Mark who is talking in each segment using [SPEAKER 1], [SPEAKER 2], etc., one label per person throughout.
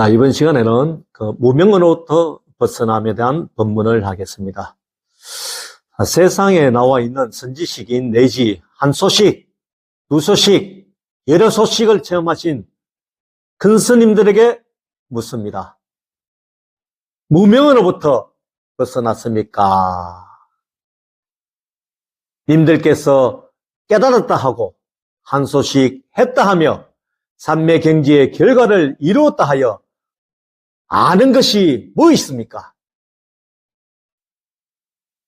[SPEAKER 1] 자, 이번 시간에는 그 무명으로부터 벗어남에 대한 본문을 하겠습니다. 아, 세상에 나와 있는 선지식인 내지 한 소식, 두 소식, 여러 소식을 체험하신 큰 스님들에게 묻습니다. 무명으로부터 벗어났습니까? 님들께서 깨달았다 하고 한 소식 했다 하며 삼매 경지의 결과를 이루었다 하여 아는 것이 뭐 있습니까?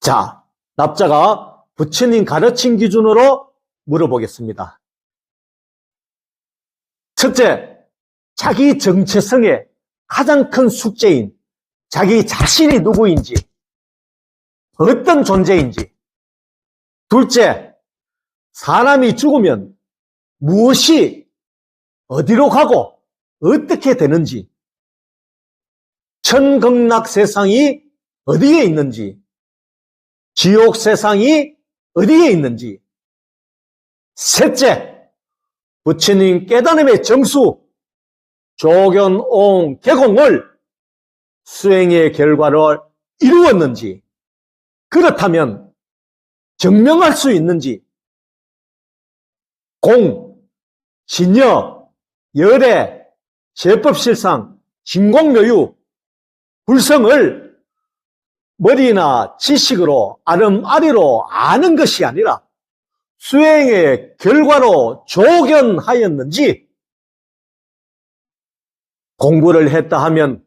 [SPEAKER 1] 자, 납자가 부처님 가르친 기준으로 물어보겠습니다. 첫째, 자기 정체성의 가장 큰 숙제인 자기 자신이 누구인지, 어떤 존재인지. 둘째, 사람이 죽으면 무엇이 어디로 가고 어떻게 되는지, 천극락 세상이 어디에 있는지, 지옥 세상이 어디에 있는지, 셋째, 부처님 깨달음의 정수, 조견옹 개공을 수행의 결과를 이루었는지, 그렇다면 증명할 수 있는지, 공, 신여, 열애, 제법실상, 진공묘유, 불성을 머리나 지식으로 아름아리로 아는 것이 아니라 수행의 결과로 조견하였는지 공부를 했다 하면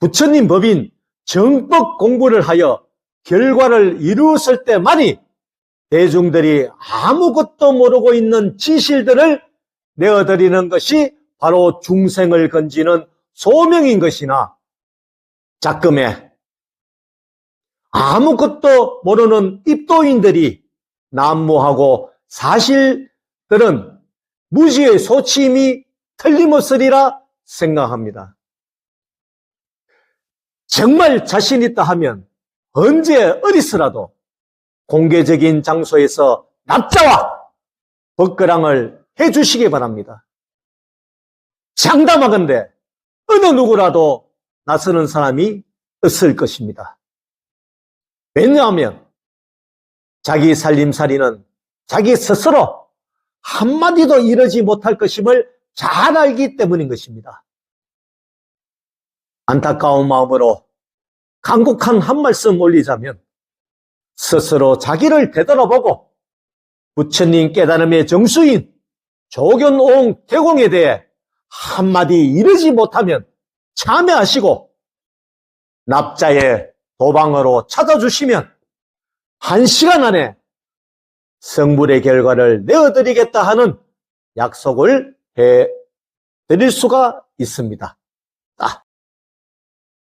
[SPEAKER 1] 부처님 법인 정법 공부를 하여 결과를 이루었을 때만이 대중들이 아무것도 모르고 있는 지실들을 내어드리는 것이 바로 중생을 건지는 소명인 것이나 작금에 아무것도 모르는 입도인들이 난무하고 사실들은 무지의 소침이 틀림없으리라 생각합니다. 정말 자신 있다 하면 언제 어디서라도 공개적인 장소에서 납자와 법거랑을 해주시기 바랍니다. 장담하건대 어느 누구라도 나서는 사람이 없을 것입니다. 왜냐하면 자기 살림살이는 자기 스스로 한마디도 이러지 못할 것임을 잘 알기 때문인 것입니다. 안타까운 마음으로 간곡한 한 말씀 올리자면 스스로 자기를 되돌아보고 부처님 깨달음의 정수인 조견옹 개공에 대해 한마디 이르지 못하면 참여하시고 납자의 도방으로 찾아주시면 한 시간 안에 성불의 결과를 내어드리겠다 하는 약속을 해 드릴 수가 있습니다.